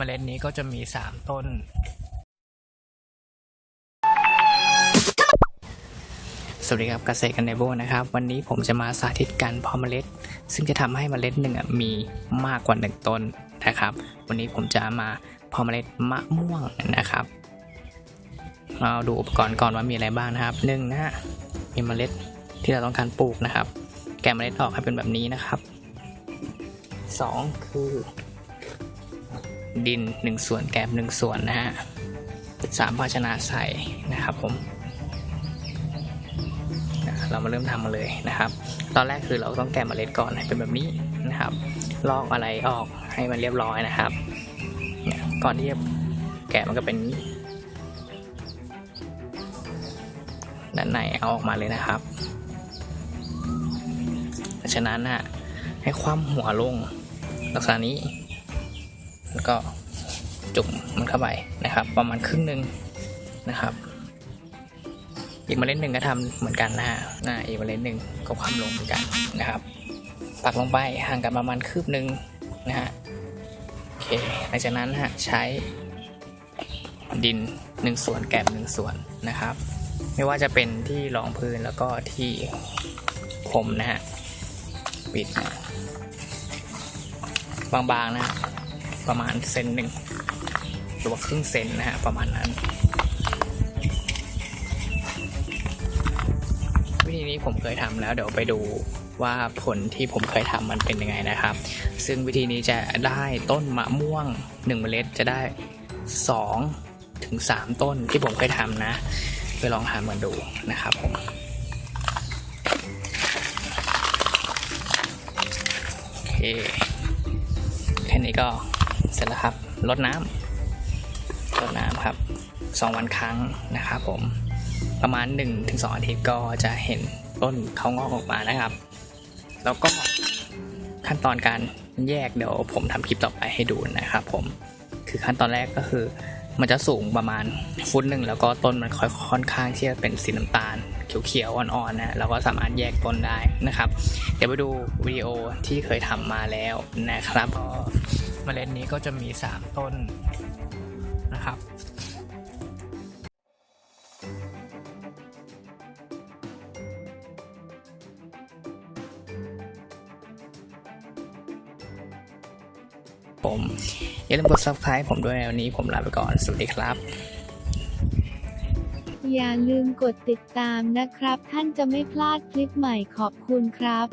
เมล็ดนี้ก็จะมี 3 ต้น สวัสดีครับเกษตรกันในโบนะครับ วันนี้ผมจะมาสาธิตการเพาะเมล็ด ซึ่งจะทำให้เมล็ดหนึ่งอะมีมากกว่าหนึ่งต้นนะครับ วันนี้ผมจะมาเพาะเมล็ดมะม่วงนะครับ เราดูอุปกรณ์ก่อนว่ามีอะไรบ้างนะครับหนึ่งนะฮะมีเมล็ดที่เราต้องการปลูกนะครับ แกะเมล็ดออกให้เป็นแบบนี้นะครับสองคือ ดินหนึ่งส่วนแกบหนึ่งส่วนนะฮะสามภาชนะใส่นะครับผมเรามาเริ่มทำมาเลยนะครับ ตอนแรกคือเราต้องแกะเมล็ดก่อนเป็นแบบนี้นะครับ ลอกอะไรออกให้มันเรียบร้อยนะครับเนี่ยก่อนที่จะแกะมันก็เป็นอย่างนี้ด้านในเอาออกมาเลยนะครับฉะนั้นนะให้คว่ำหัวลงลักษณะนี้ แล้วก็จุ่มมันเข้าไปนะครับ ประมาณครึ่งหนึ่งนะครับ อีกเมล็ดหนึ่งก็ทำเหมือนกันนะฮะนะอีกเมล็ดหนึ่งก็ความลงเหมือนกันนะครับปักลงไปห่างกันประมาณคืบหนึ่งนะฮะโอเคหลังจากนั้นฮะใช้ดินหนึ่งส่วนแกบหนึ่งส่วนนะครับ ไม่ว่าจะเป็นที่รองพื้นแล้วก็ที่ผมนะฮะปิดบางๆนะฮะ ประมาณเซนหนึ่งหรือว่าครึ่งเซนนะฮะประมาณนั้น วิธีนี้ผมเคยทำแล้วเดี๋ยวไปดูว่าผลที่ผมเคยทำมันเป็นยังไงนะครับ ซึ่งวิธีนี้จะได้ต้นมะม่วง1เมล็ดจะได้ 2 ถึง 3 ต้นที่ผมเคยทำนะ ไปลองทำกันดูนะครับผมโอเคแค่นี้ก็ สร็จแล้วครับลดน้ำลดน้ำครับสองวันครั้งนะครับผมประมาณ 1-2 อาทิตย์ก็จะเห็นต้นเขางอกออกมานะครับ แล้วก็ขั้นตอนการแยกเดี๋ยวผมทำคลิปต่อไปให้ดูนะครับผมคือขั้นตอนแรกก็คือ มันจะสูงประมาณฟุตหนึ่งแล้วก็ต้นมันค่อยค่อนข้างที่จะเป็นสีน้ำตาลเขียวๆอ่อนๆนะเราก็สามารถแยกต้นได้นะครับ เดี๋ยวไปดูวิดีโอที่เคยทำมาแล้วนะครับ มล็ดนี้ก็จะมี 3 ต้นนะครับผมอย่าลืมกด subscribe ผมด้วยวันนี้ผมลาไปก่อน สวัสดีครับ อย่าลืมกดติดตามนะครับ ท่านจะไม่พลาดคลิปใหม่ขอบคุณครับ